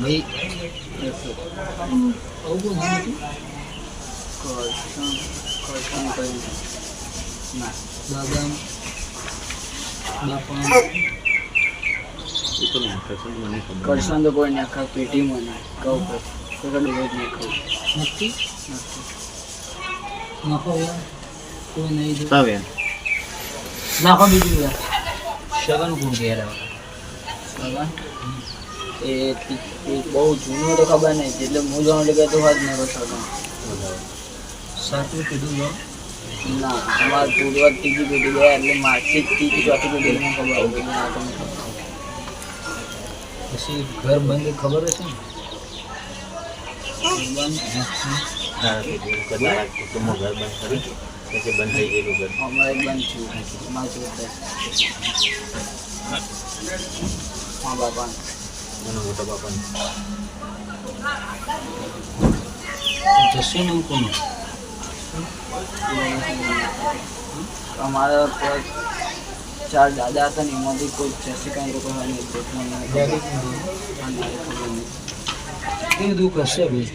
ભાઈ. આવું કોઈ નામ હતું કરસન કરસન કયું ના બાદામ બાપા કરસન તો કોઈ ના ખાવ પેટીમાં ના કહું પર કોઈ ડોઝ નહીં નથી? નથી. નાખો યાર. કોઈ નહીં દે સાવે નાખો બીજું યાર. શગન ગુણ ઘેર આવે? બરાબર એ બહુ જૂનું તો ખબર નહીં એટલે હું જાણું એટલે કહેતો હોત ને સગન સાચું કીધું ના અમારે પૂર્વજ ત્રીજી પેઢી ગયા એટલે મારથી ત્રીજી ચોથી પેઢીમાં ખબર આવી પછી ઘર બંધ ખબર હશે ને? હા બાપા. મને મોટા બાપાને. જશે ને કોનું અમારા ચાર દાદા હતા ને એમાંથી કોઈ જશે કાંઈ લોકો. હા, એ દુઃખ હશે ભાઈ.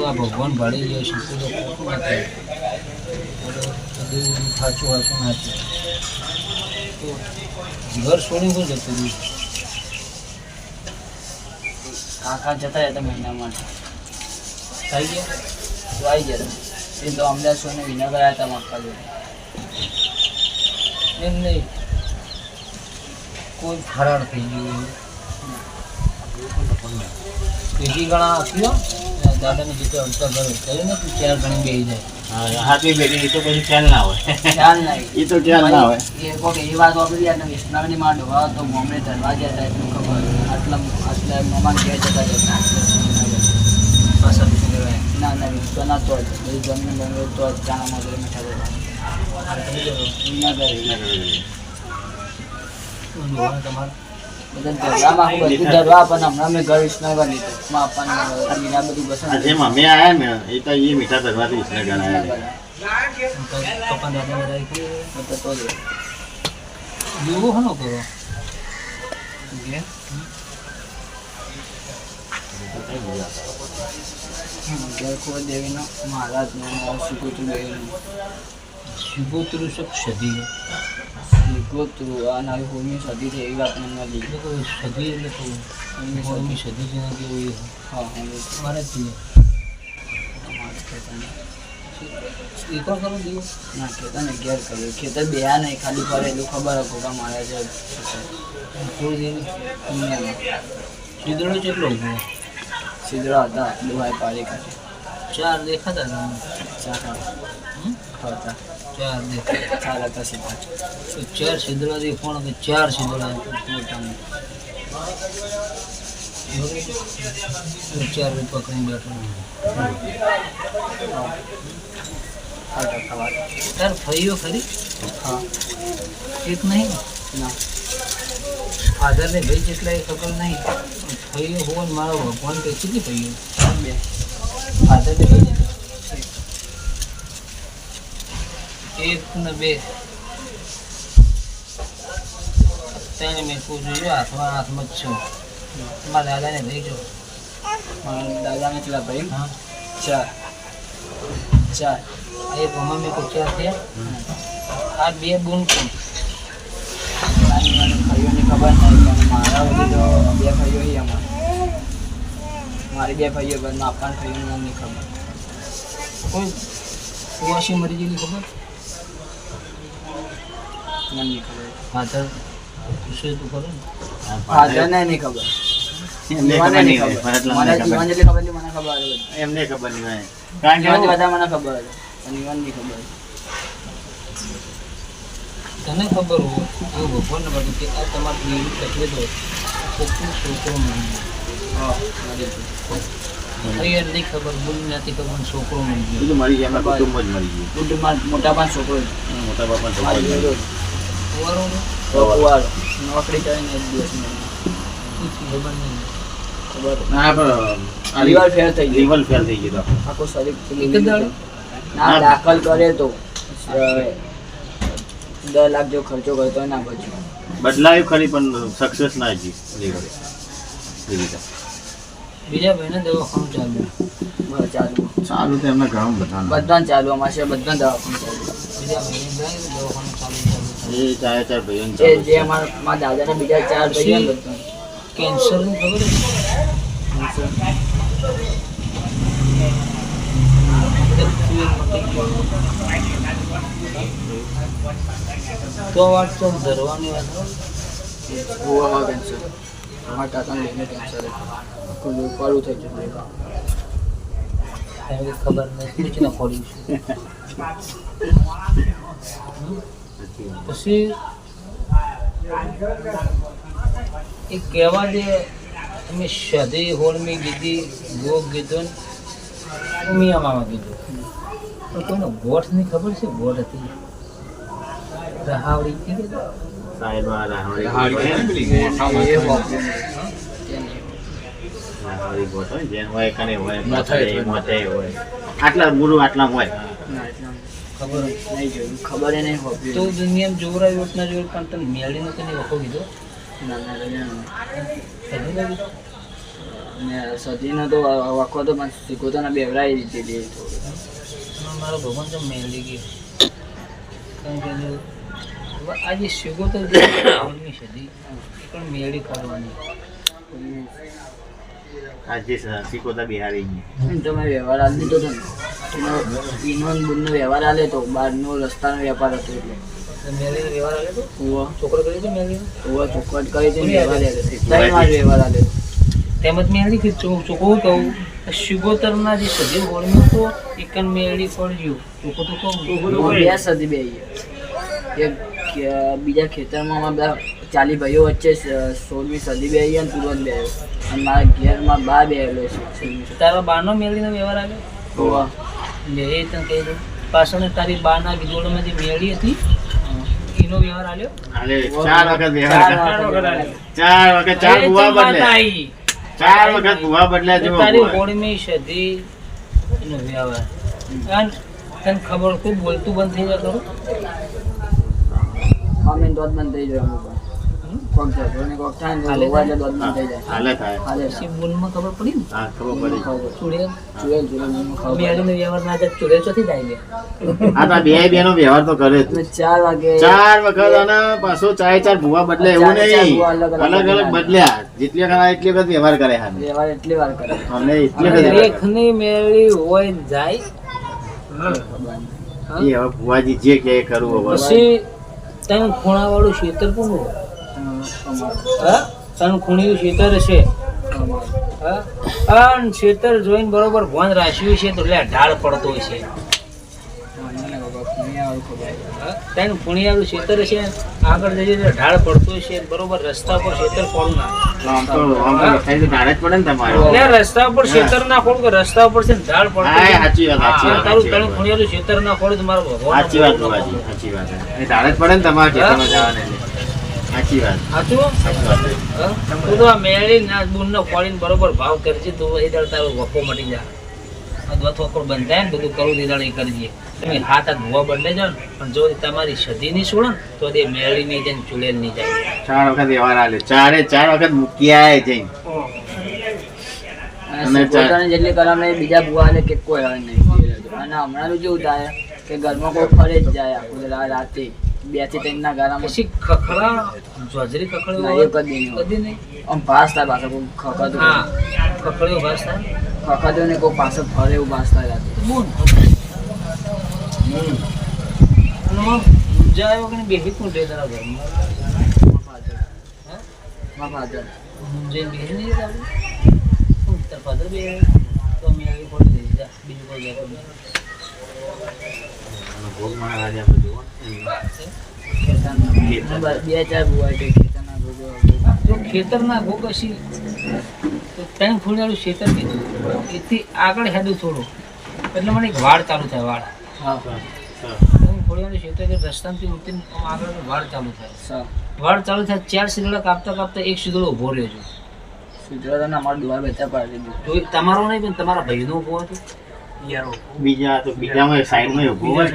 આ ભગવાન ભાડે જાય છે તો ખોટું ના થાય. બધું સાચું સાચું ના થાય. તો ઘર છોડી કોઈ જતું રહ્યું? કાકા જતા રહેતા મહિના માટે. થઈ ગયા? તો આવી ગયા એ તો અમદાવાદ સોને વિનગર આવ્યા હતા મક્કા જોડે એમ નહીં. કોઈ ફરાર થઈ ગયું બીજી ગણા થયો દાદાને જીતે અડતા ઘરે. કહ્યું ને તું? ચાર ગણી બેસી જાય. હા હાથની બેટી એ તો પછી ખ્યાલ ના હોય. ખ્યાલ નહીં એ તો ખ્યાલ ના હોય. એ કોક એ વાત વાપરી યાર વિષ્ણવની માં ડોહા તો મોમને ધરવા ગયા હતા એટલું ખબર આટલા આટલા મમાન ઘેર જતા રહેતા પાછા ના ના વિશ્વ ના તો જ. બધી જમીન બંગલો તો જ ચાણા મગર મીઠા દેવા વિનગર તમારે બધા બધું બધું મીઠા ધરવાથી વિસનગર આયા કોઈ દેવીનો મહારાજનો શીખોતું દેવીનું. શિગોતરું સદી શીખોતું આ નવી હોમી સદી છે એવી વાત મને મળી સદી એટલે કોઈ હોળમી સદી. જેના કે હા હોમી મારે જ જોઈએ. અમારે ખેતરને એ કોણ કરો દેવું? ના ખેતરને ઘેર કર્યું. ખેતર બેયા નહીં ખાલી પડેલું ખબર હતું કે મારે છે થોડી ચીદડો કેટલો ઊભો સિદ્રા હતા દુહાઈ પાડી કાઢી ચાર દેખાતા હતા? ચાર? હતા. ચાર દેખાતા. ચાર હતા સીધા. તો ચાર દે કોણ કે ચાર છિદ્રા મોટા ચાર પકડી બેઠો તાર ફર્યો ખરી? હા. એક નહીં? ના. ફાધર ને ભાઈ જેટલા એ ખબર નહીં થયું હોવા ને મારો ભગવાન કે કેટલી થયું બે ફાધર ને ભાઈ એક ને બે. તેને મેં પૂછ્યું હાથમાં હાથમાં જ છો. મારા દાદાને ભાઈ જો. મારા દાદાને કેટલા ભાઈ હા. ચાર. ચાર. આ એક મમ્મી મેં પૂછ્યા છે આ બે બુન કોણ ખબર નહીં પણ મારા બધી તો બે ભાઈઓ છે અમારે મારી બે ભાઈઓ પણ માપણ થયું નહીં ખબર. કોઈ કુવાસી મરી ગયેલી ખબર? મને નહીં ખબર. ફાધર પૂછે તું ને ફાધરને નહીં ખબર. એમને ખબર નહીં નહીં ખબર. મને ખબર. મને ખબર એમને ખબર નહીં કારણ કે બધા મને ખબર હતી પણ જીવનની ખબર. તને ખબર હોય એવું ભગવાનને બધું કે આ તમારી એવી તકલીફ હોય કોકનો છોકરો મળી હા મળી ગયો અહીંયા નહીં ખબર બોલ નથી ખબર છોકરો મળી ગયો મરી ગયા કુટુંબ જ મરી ગયું. કુટુંબમાં મોટા પાંચ છોકરો. મોટા બાપા કુંવારો તો કુવાડો. નોકરી કરીને એક દિવસ ખબર નહીં. ખબર. ના પણ ફેર થઈ ગયું. ફેલ થઈ ગયું આખું શરીર? ના દાખલ કરે તો. દસ લાખ જો ખર્ચો કરતો ના બચ્યો. બદલાયું ખરી પણ સક્સેસ ના જી રીતે. બીજા ભાઈને દવાખાનું ચાલુ. બસ ચાલુ. ચાલુ તો એમને ઘણું બધા બધાને ચાલુ અમારે છે બધા દવાખાનું ચાલુ. બીજા ભાઈને દવાખાનું ચાલુ ચાલુ એ ચાર ચાર જે જે અમારા મારા દાદાને બીજા ચાર ભાઈઓ. કેન્સરનું ખબર છે? તો વાત તો ધરવાની વાત ગોવામાં કેન્સર અમારા કાકાને લઈને કેન્સર કોઈ ઉપાડું થઈ જતું. ખબર નથી છે પછી એ કહેવા દે, અમે સધી હોળમી કીધી ગો ગીધો ને ઉમિયા મામા કીધું પણ કોઈને ગોઠની ખબર છે? ગોઠ હતી. રહાવડી હતી કે સાઈડમાં રાહવડી. આટલા ગુરુ આટલા હોય. ખબર નહીં જોયું ખબર એ નહીં હોપ્યું તો દુનિયામાં જોવરાયું હોત ના પણ તમે મેળીને તો નહીં વખો કીધો? ના ના રજા ના કીધો તો વખો તો પણ સિકોતોને બેવરાઈ દીધી. હતી. મારો ભગવાન તો મેળવી ગયો. કારણ કે આ જે શિગોતર જે ઓલમી સદી પણ મેળી કરવાની. આજે સિકોતા બિહારી એમ તો વ્યવહાર આલી બુનનો વ્યવહાર આલે તો બહારનો રસ્તાનો વેપાર હતો એટલે. તો વ્યવહાર આવ્યો તો? છોકરો કરી તો ઉવા ચોખવટ કરી છે વ્યવહાર આલે? આલે ત્રણ વાર વ્યવહાર આલે તેમજ મેળી કે ચોખ્ખું કહું શુગોતરના જે સદી ઓળમી તો એકન મેળી પડ્યું ચોખ્ખું તો કહું. બે સદી બે એક કે- બીજા ખેતરમાં અમારા બધા ચાલી ભાઈઓ વચ્ચે સોળમી સદી બે અને તુરંત બે અને મારા ઘેરમાં બા બે આવેલો છે તારા બાનો મેળીનો વ્યવહાર આવ્યો? મેં એ તને કહી દઉં. પાછળ તારી બાના જોડમાં જે મેળી હતી એનો વ્યવહાર આવ્યો ચાર વખત વ્યવહાર ચાર. વખત ચાર વખત ચાર ચાર વખત ભૂવા બદલ્યા જેવો તારી. હોળમી સધી એનો વ્યવહાર. અને તને ખબર કોઈ બોલતું બંધ થઈ જાય અમે દોધ બંધ થઈ જાય ચાર વખત અને પાછો ચાર ચાર ભૂવા બદલે એવું નહીં. અલગ અલગ બદલ્યા. જેટલી વખત એટલી વખત વ્યવહાર કરે વ્યવહાર એટલી વાર કરે. અમને એટલી વખત વ્યવહાર કરે. રેખની મેળી હોય ને જાય. હા? એ હવે ભુવાજી જે કે કરવું હવે. પછી ખૂણા વાળું ખેતર. હા તને ખૂણ્યું ખેતર છે અમારું. ખેતર જોઈને બરોબર ભોન રાખ્યું છે તો એટલે ઢાળ પડતો છે મને ખબર, મને આવું ખબર. હા? તને ખૂણિયાળું ખેતર છે આગળ જઈએ તો ઢાળ પડતો છે બરોબર રસ્તા પર ખેતર પડું ના આમ તો આમ તો લખાઈ તો ઢાળ જ પડે ને તમારે એટલે રસ્તા પર ખેતર ના ખોડું કે રસ્તા ઉપર છે ને ઢાળ પડતો તારું વાત. ખૂણિયાળું ખેતર ના ખોડ તો મારો સાચી વાત સાચી વાત ઢાળ જ પડે ને તમારે ખેતરમાં જવાને એટલે. સાચી વાત. સાચું સાચી વાત. હા? તું તો આ મેળી ના બુનનો ખોળીને બરોબર ભાવ કરજે તો એ દાડે તારો વખો મટી જાય આ દોત બંધાય ને બધું કરું તે એ કરજે. તમે હાથ હાથ ભૂવા બદલે જાઓ પણ જો તમારી સદી નહીં છોડો તો તે મેળી નહીં જાય ચૂલેલ નહીં જાય. ચાર વખત વ્યવહાર આલે. ચારે ચાર વખત મૂક્યા જઈને. અને અને જેટલી કલમ નહીં બીજા ભૂવા હાલે કે કોઈ આવે નહીં. અને હમણાંનું જેવું થાય કે ઘરમાં કોઈ ફરે જ જાય આખું રાતે. બેથી ત્રણ ના ગારામાં પછી ખખડા જોજરી ખખડો ના? એ કદી નહીં કદી નહીં આમ પાસ થાય પાછો કોઈ ખખાતું હા ખખડો ઘાસ થાય ખખડો ને કોઈ પાછો ફરે એવું પાસ થાય રાતે બોલ અને આમ જાય વગર બેસી કોણ તારા ઘરમાં હા? મારા father. જઈને નહીં આપણે? શું, બે તો મેં આવી ખોટી દઈ. બીજું કોઈ નહીં. ભોગ મહારાજ આપણે જુઓ ને. ખેતરના. ખેતર. બે ચાર ભૂવા ખેતરના ભૂગો ખેતરના ભોગ હશી. તો ત્રણ ફૂલવાળું ખેતર કીધું. એથી આગળ હેડું થોડું. એટલે મને એક વાડ ચાલુ થાય વાડ. હા ત્રણ ફૂલવાળું ખેતર કે રસ્તામાંથી ઉતરીને આગળ વાડ ચાલુ થાય. વાડ ચાલુ થાય ચાર શીતળા કાપતા કાપતા એક સિદ્ધડો ઊભો રહ્યો છે સુધરાતાને અમારું દુવાર બેઠા પાડી દીધું. તમારો નહીં પણ તમારા ભાઈનો ઊભો હતો. બીજા તો બીજામાં સાઈડમાં ઊભો હોય.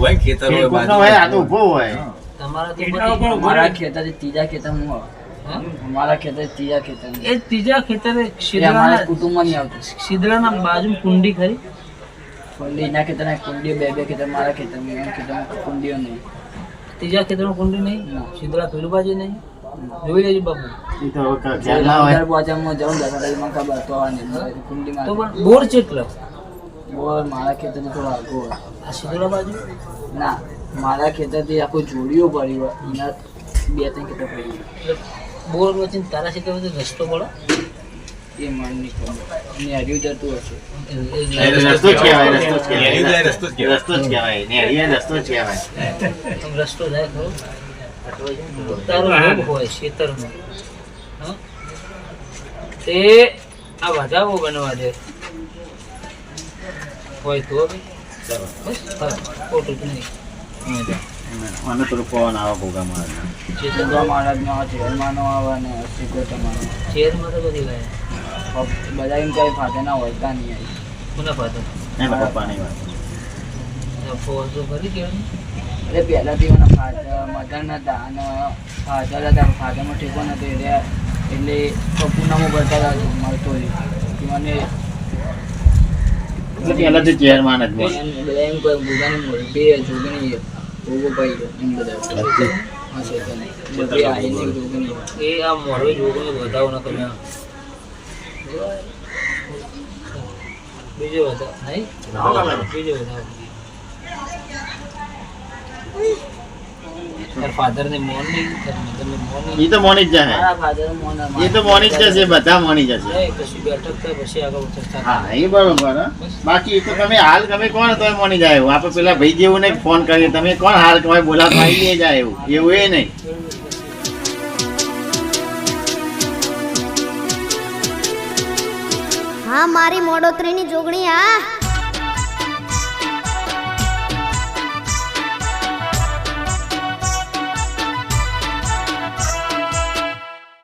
હોય. ખેતર હોય. કોકનો હોય આ તો ઊભો હોય. તમારા તો ત્રીજા ખેતર ખેતર ત્રીજા ખેતર એ ત્રીજા ખેતરે એ કુટુંબમાં નહીં આવતું. શીદળાના બાજુ કુંડી ખરી? કુંડી એના ખેતર કુંડીઓ બે બે ખેતર મારા ખેતરમાં એના ખેતરમાં કુંડીઓ નહીં. ત્રીજા ખેતરમાં કુંડી નહીં? ના. શીદળા પેલું બાજુ નહીં? જોઈ લેજો બાપુ. તો બોર ચેટલો? બોલ મારા ખેતર થોડો આગો હોય. આ શીદળા બાજુ? ના મારા ખેતરથી આખું જોડીઓ પડી હોય. એના બે ત્રણ ખેતર પડી એટલે બોર વચ્ચે ને તારા ખેતર વચ્ચે રસ્તો પડો? એ મન નહીં ખબર. અને હર્યું જતું હશે. રસ્તો જ કહેવાય. રસ્તો જ કહેવાય. રસ્તો જ કહેવાય. ને રસ્તો જ કહેવાય. રસ્તો જાય ખરો. તારો રોગ હોય ખેતરનો. તે આ વધાવો બનવા દે. હોય તો ચાલો. બસ હા, ખોટું જ નહીં. મને થોડું પવન આવે ભોગા મારે ચેતનવા માં આ ચેરમાનો આવે અને શ્રીકોતમાનો ચેરમાં તો બધી ગયા બધા એમ ફાતેના હોય તા નહીં આવી? કોના ફાધર પપ્પા નહીં વાત. ફોર તો કરી દેવાનું એટલે પહેલાંથી મને ફાધર મધર નહોતા અને ફાધર હતા ફાધરમાં ઠેકો નહોતો એટલે એટલે પૂનામાં ભરતા હતા મળતો મને ચેરમાન જ બોલ બધા એમ કોઈ ભૂગાની મોરબી જોગણી ભોગો પાઈ ગયો એમ બધા. એ આ મોરવે જોગણી વધાવો ન તમે. બીજો વધાવ. નહીં? બીજો વધાવ. તાર ફાધર ને મોન નહીં તાર મધર ને મોન એ તો મોની જ જાય મારા ફાધર મોન એ તો મોની જ જશે બધા મોની જશે. નહીં, કશું બેઠક થાય પછી આગળ ચર્ચા હા એ બરોબર બાકી તો તમે હાલ તમે કોણ તો મોની જાય એવું આપણે પેલા ભાઈ જેવું નહીં ફોન કરીએ. તમે કોણ હાલ તમે બોલાવ આવી લે જાય એવું એવું એ નહીં. હા મારી મોડોતરીની જોગણી આ